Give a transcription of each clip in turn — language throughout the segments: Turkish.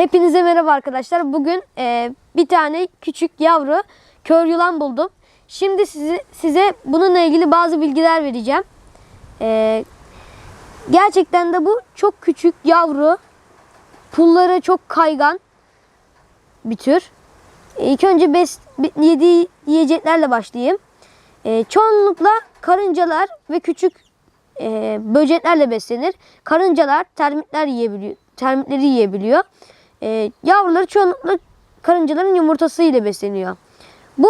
Hepinize merhaba arkadaşlar. Bugün e, bir tane küçük yavru kör yılan buldum. Şimdi size, size bununla ilgili bazı bilgiler vereceğim. E, gerçekten de bu çok küçük yavru. Pulları çok kaygan bir tür. E, İlk önce bes, yediği yiyeceklerle başlayayım. E, çoğunlukla karıncalar ve küçük e, böceklerle beslenir. Karıncalar termitler yiyebiliyor, termitleri yiyebiliyor. E, yavruları çoğunlukla karıncaların yumurtası ile besleniyor. Bu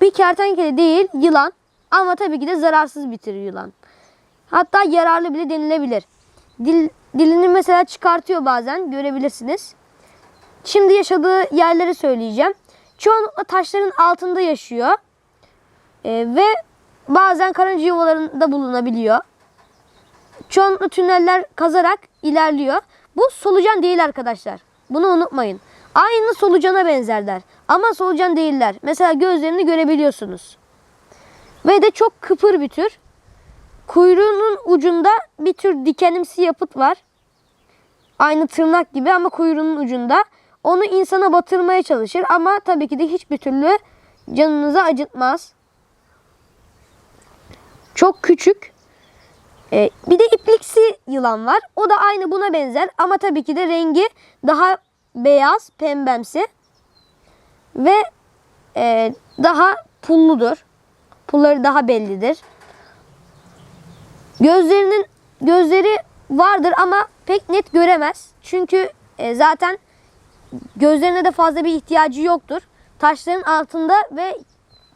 bir kertenkele değil, yılan. Ama tabii ki de zararsız bir yılan. Hatta yararlı bile denilebilir. Dil, dilini mesela çıkartıyor bazen, görebilirsiniz. Şimdi yaşadığı yerleri söyleyeceğim. Çoğunlukla taşların altında yaşıyor. E, ve bazen karınca yuvalarında bulunabiliyor. Çoğunlukla tüneller kazarak ilerliyor. Bu solucan değil arkadaşlar. Bunu unutmayın. Aynı solucana benzerler. Ama solucan değiller. Mesela gözlerini görebiliyorsunuz. Ve de çok kıpır bir tür. Kuyruğunun ucunda bir tür dikenimsi yapıt var. Aynı tırnak gibi ama kuyruğunun ucunda. Onu insana batırmaya çalışır ama tabii ki de hiçbir türlü canınızı acıtmaz. Çok küçük. Ee, bir de ipliksi yılan var. O da aynı buna benzer ama tabii ki de rengi daha beyaz, pembemsi ve e, daha pulludur. Pulları daha bellidir. Gözlerinin gözleri vardır ama pek net göremez. Çünkü e, zaten gözlerine de fazla bir ihtiyacı yoktur. Taşların altında ve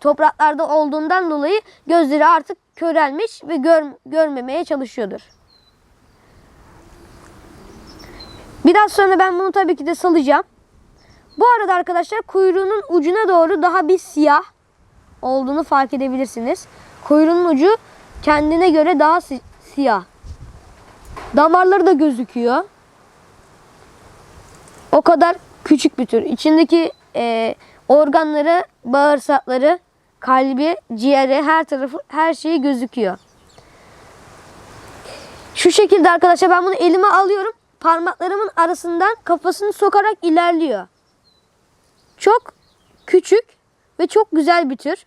topraklarda olduğundan dolayı gözleri artık körelmiş ve gör, görmemeye çalışıyordur. Biraz sonra ben bunu tabii ki de salacağım. Bu arada arkadaşlar kuyruğunun ucuna doğru daha bir siyah olduğunu fark edebilirsiniz. Kuyruğunun ucu kendine göre daha si- siyah. Damarları da gözüküyor. O kadar küçük bir tür. İçindeki e, organları, bağırsakları, kalbi, ciğeri, her tarafı, her şeyi gözüküyor. Şu şekilde arkadaşlar ben bunu elime alıyorum. Parmaklarımın arasından kafasını sokarak ilerliyor. Çok küçük ve çok güzel bir tür.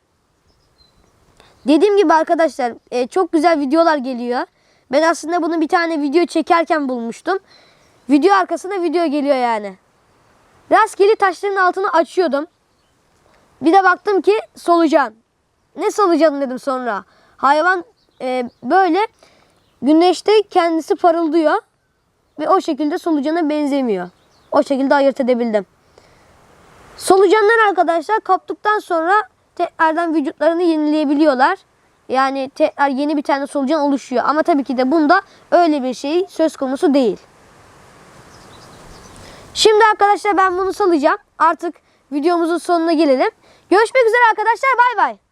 Dediğim gibi arkadaşlar e, çok güzel videolar geliyor. Ben aslında bunu bir tane video çekerken bulmuştum. Video arkasında video geliyor yani. Rastgele taşların altını açıyordum. Bir de baktım ki solucan. Ne solucan dedim sonra. Hayvan e, böyle güneşte kendisi parıldıyor. Ve o şekilde solucana benzemiyor. O şekilde ayırt edebildim. Solucanlar arkadaşlar kaptıktan sonra tekrardan vücutlarını yenileyebiliyorlar. Yani tekrar yeni bir tane solucan oluşuyor. Ama tabii ki de bunda öyle bir şey söz konusu değil. Şimdi arkadaşlar ben bunu salacağım. Artık videomuzun sonuna gelelim. Görüşmek üzere arkadaşlar. Bay bay.